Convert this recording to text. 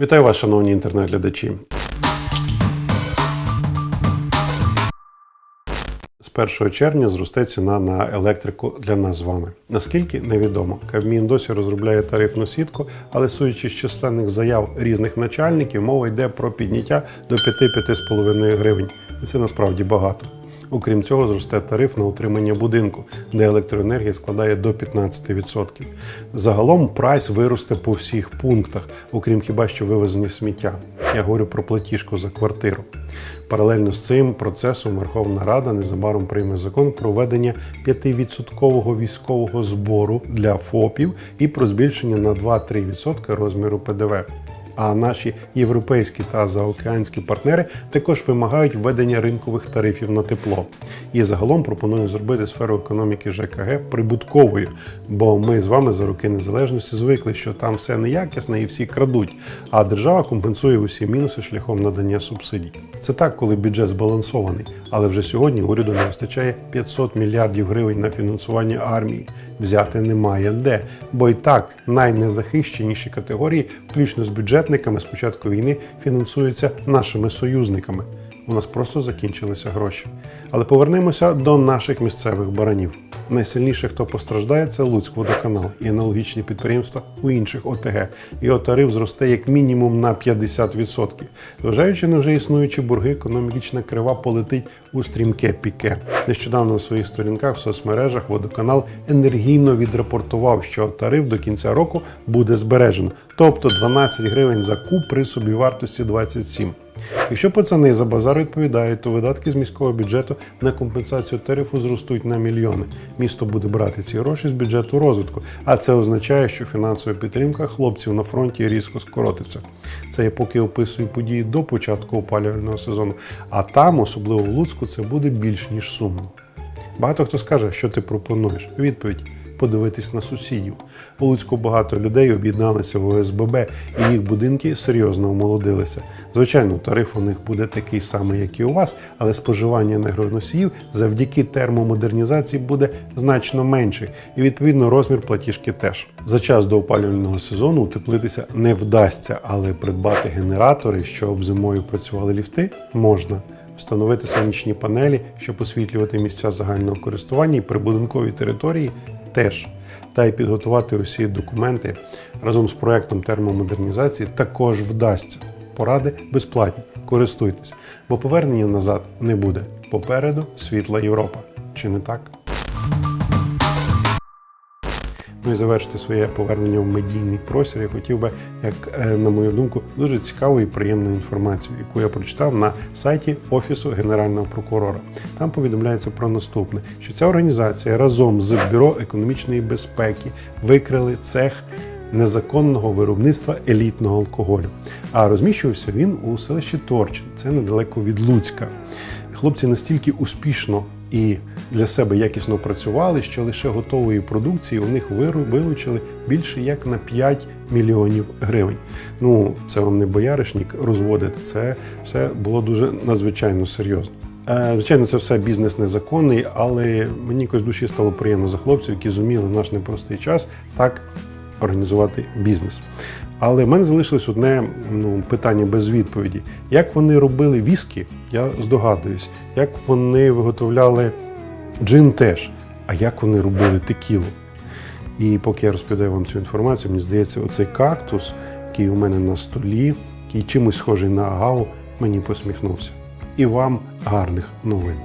Вітаю вас, шановні інтернет-глядачі. З 1 червня зросте ціна на електрику для нас з вами. Наскільки невідомо. Кабмін досі розробляє тарифну сітку, але судячи з численних заяв різних начальників, мова йде про підняття до 5-5,5 гривень. І це насправді багато. Окрім цього, зросте тариф на утримання будинку, де електроенергія складає до 15%. Загалом прайс виросте по всіх пунктах, окрім хіба що вивезення сміття. Я говорю про платіжку за квартиру. Паралельно з цим процесом Верховна Рада незабаром прийме закон про введення 5% військового збору для ФОПів і про збільшення на 2-3% розміру ПДВ. А наші європейські та заокеанські партнери також вимагають введення ринкових тарифів на тепло. І загалом пропоную зробити сферу економіки ЖКГ прибутковою, бо ми з вами за роки незалежності звикли, що там все неякісне і всі крадуть, а держава компенсує усі мінуси шляхом надання субсидій. Це так, коли бюджет збалансований, але вже сьогодні уряду не вистачає 500 мільярдів гривень на фінансування армії. Взяти немає де, бо і так найнезахищеніші категорії, включно з бюджетниками з початку війни, фінансуються нашими союзниками. У нас просто закінчилися гроші. Але повернемося до наших місцевих баранів. Найсильніше, хто постраждає, це Луцьк водоканал і аналогічні підприємства у інших ОТГ. Його тариф зросте як мінімум на 50%. Зважаючи на вже існуючі борги, економічна крива полетить у стрімке піке. Нещодавно на своїх сторінках в соцмережах водоканал енергійно відрапортував, що тариф до кінця року буде збережено, тобто 12 гривень за куб при собівартості 27. Якщо пацани за базар відповідають, то видатки з міського бюджету на компенсацію тарифу зростуть на мільйони. Місто буде брати ці гроші з бюджету розвитку, а це означає, що фінансова підтримка хлопців на фронті різко скоротиться. Це я поки описую події до початку опалювального сезону, а там, особливо в Луцьку, це буде більш ніж сумно. Багато хто скаже, що ти пропонуєш. Відповідь подивитись на сусідів. У Луцьку багато людей об'єдналися в ОСББ, і їх будинки серйозно омолодилися. Звичайно, тариф у них буде такий самий, як і у вас, але споживання енергоносіїв завдяки термомодернізації буде значно менше, і відповідно розмір платіжки теж. За час до опалювального сезону утеплитися не вдасться, але придбати генератори, щоб зимою працювали ліфти, можна встановити сонячні панелі, щоб освітлювати місця загального користування і прибудинкові території теж. Та й підготувати усі документи разом з проектом термомодернізації також вдасться. Поради безплатні, користуйтесь, бо повернення назад не буде. Попереду світла Європа. Чи не так? Ну і завершити своє повернення в медійний простір. Я хотів би, як е, на мою думку, дуже цікаву і приємну інформацію, яку я прочитав на сайті Офісу Генерального прокурора. Там повідомляється про наступне: що ця організація разом з бюро економічної безпеки викрили цех. Незаконного виробництва елітного алкоголю. А розміщувався він у селищі Торчин, це недалеко від Луцька. Хлопці настільки успішно і для себе якісно працювали, що лише готової продукції у них вилучили більше як на 5 мільйонів гривень. Ну, це вам не бояришник розводити, це все було дуже надзвичайно серйозно. Е, Звичайно, це все бізнес незаконний, але мені якось душі стало приємно за хлопців, які зуміли в наш непростий час так організувати бізнес. Але в мене залишилось одне ну, питання без відповіді. Як вони робили віскі, я здогадуюсь, як вони виготовляли джин теж, а як вони робили текілу. І поки я розповідаю вам цю інформацію, мені здається, оцей кактус, який у мене на столі, який чимось схожий на агаву, мені посміхнувся. І вам гарних новин.